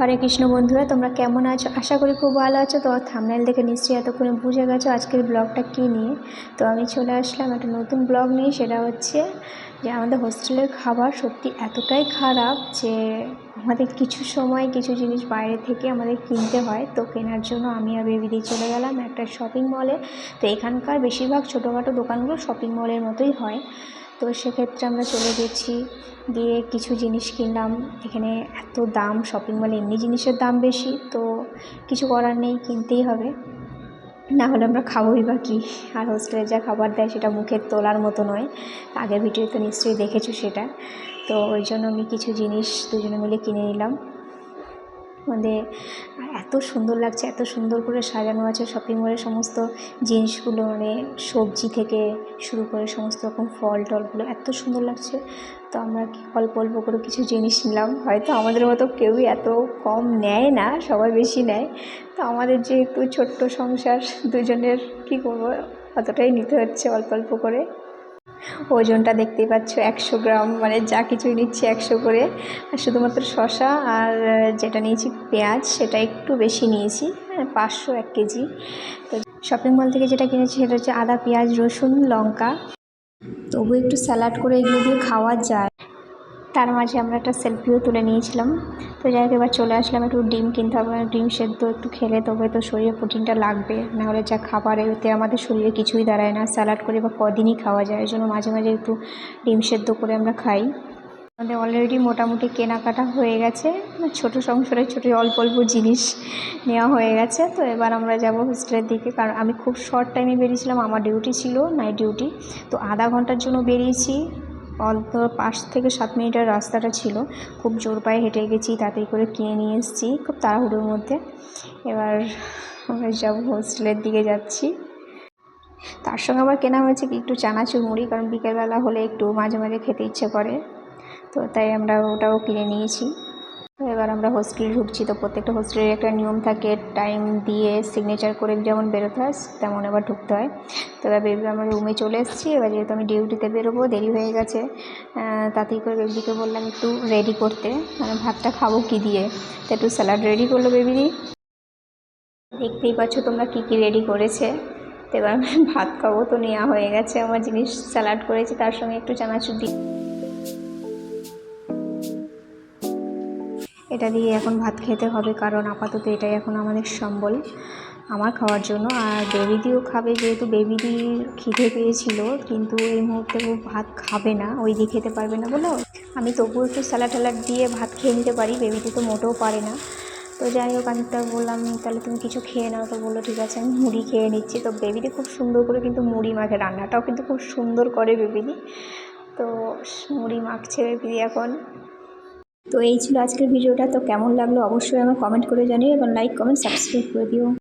হরে কৃষ্ণ বন্ধুরা, তোমরা কেমন আছো? আশা করি খুব ভালো আছো। তো থামনাইল দেখে নিশ্চয়ই এতক্ষণে বুঝে গেছো আজকের ব্লগটা কী নিয়ে। তো আমি চলে আসলাম একটা নতুন ব্লগ নিয়ে, সেটা হচ্ছে যে আমাদের হোস্টেলের খাবার সত্যি এতটাই খারাপ যে আমাদের কিছু সময় কিছু জিনিস বাইরে থেকে আমাদের কিনতে হয়। তো কেনার জন্য আমি আর বেবি দিয়ে চলে গেলাম একটা শপিং মলে তো এখানকার বেশিরভাগ ছোটোখাটো দোকানগুলো শপিং মলের মতোই হয়। তো সেক্ষেত্রে আমরা চলে গেছি গিয়ে কিছু জিনিস কিনলাম। এখানে এত দাম শপিং মলে এমনি জিনিসের দাম বেশি, তো কিছু করার নেই, কিনতেই হবে। না হলে আমরা খাবোই বা কী? আর হোস্টেলে যা খাবার দেয় সেটা মুখের তোলার মতো নয়। আগের ভিডিওতে নিশ্চয়ই দেখেছ সেটা। তো ওই জন্য আমি কিছু জিনিস দুজনে মিলে কিনে নিলাম। মানে এত সুন্দর লাগছে, এত সুন্দর করে সাজানো আছে শপিং মলের সমস্ত জিনিসগুলো মানে সবজি থেকে শুরু করে সমস্ত রকম ফল টলগুলো, এত সুন্দর লাগছে। তো আমরা অল্প অল্প করে কিছু জিনিস নিলাম, হয়তো আমাদের মতো কেউই এত কম নেয় না, সবাই বেশি নেয়। তো আমাদের যেহেতু ছোট্ট সংসার, দুজনের কী করব? অতটাই নিতে হচ্ছে অল্প অল্প করে। ওজনটা দেখতেই পাচ্ছ, একশো গ্রাম মানে যা কিছুই নিচ্ছি একশো করে। আর শুধুমাত্র শশা আর যেটা নিয়েছি পেঁয়াজ, সেটা একটু বেশি নিয়েছি হ্যাঁ পাঁচশো এক কেজি। তো শপিং মল থেকে যেটা কিনেছি সেটা হচ্ছে আদা, পেঁয়াজ, রসুন, লঙ্কা। তবু একটু স্যালাড করে এগুলো দিয়ে খাওয়া যায়। তার মাঝে আমরা একটা সেলফিও তুলে নিয়েছিলাম। তো যাই হোক, এবার চলে আসলাম একটু ডিম কিনতে হবে। ডিম সেদ্ধ একটু খেলে তবে তো শরীরে প্রোটিনটা লাগবে। নাহলে যা খাবার, এতে আমাদের শরীরে কিছুই দাঁড়ায় না। স্যালাড করে বা কদিনই খাওয়া যায়। ওই জন্য মাঝে মাঝে একটু ডিম সেদ্ধ করে আমরা খাই। আমাদের অলরেডি মোটামুটি কেনাকাটা হয়ে গেছে। ছোট সংসারের ছোটো, অল্প অল্প জিনিস নেওয়া হয়ে গেছে। তো এবার আমরা যাব হোস্টেলের দিকে। কারণ আমি খুব শর্ট টাইমে বেরিয়েছিলাম। আমার ডিউটি ছিল নাইট ডিউটি তো আধা ঘণ্টার জন্য বেরিয়েছি। অল্প পাঁচ থেকে সাত মিনিটের রাস্তাটা ছিল। খুব জোর পায়ে হেঁটে গেছি, তাড়াতাড়ি করে কিনে নিয়ে এসেছি খুব তাড়াহুড়োর মধ্যে। এবার আমরা যাব হোস্টেলের দিকে যাচ্ছি। তার সঙ্গে আবার কেনা হয়েছে কি একটু চানাচুর মুড়ি, কারণ বিকেলবেলা হলে একটু মাঝে মাঝে খেতে ইচ্ছে করে। তো তাই আমরা ওটাও কিনে নিয়েছি। তো এবার আমরা হোস্টেলে ঢুকছি তো প্রত্যেকটা হোস্টেলের একটা নিয়ম থাকে টাইম দিয়ে সিগনেচার করে যেমন বেরোতে হয়, তেমন এবার ঢুকতে হয়। তো এবার বেবি আমরা রুমে চলে এসেছি, এবার যেহেতু আমি ডিউটিতে বেরোবো, দেরি হয়ে গেছে তাতেই করে বেবিদিকে বললাম একটু রেডি করতে মানে ভাতটা খাব কী দিয়ে? তো একটু স্যালাড রেডি করল বেবিদি দেখতেই পাচ্ছ তোমরা কী কী রেডি করেছে। তো এবার ভাত খাব তো নেওয়া হয়ে গেছে, আমার জিনিস স্যালাড করেছি, তার সঙ্গে একটু চানাচুর দিই এটা দিয়ে এখন ভাত খেতে হবে, কারণ আপাতত এটাই এখন আমাদের সম্বল আমার খাওয়ার জন্য। আর বেবিদিও খাবে, যেহেতু বেবিদির খিদে পেয়েছিল, কিন্তু এই মুহূর্তে ও ভাত খাবে না, ওই দিয়ে খেতে পারবে না বলো। আমি তবুও একটু স্যালাড ট্যালাড দিয়ে ভাত খেয়ে নিতে পারি বেবিদি তো মোটেও পারে না। তো যাই হোক, আমি তার বললাম, তাহলে তুমি কিছু খেয়ে নাও। তো বলল, ঠিক আছে, আমি মুড়ি খেয়ে নিচ্ছি। তো বেবিদি খুব সুন্দর করে কিন্তু মুড়ি মাখে, রান্নাটাও কিন্তু খুব সুন্দর করে বেবিদি তো মুড়ি মাখছে বেবিদি এখন। তো এই ছিল আজকের ভিডিওটা। তো কেমন লাগল অবশ্যই আমার কমেন্ট করে জানিও এবং লাইক কমেন্ট সাবস্ক্রাইব করে দিও।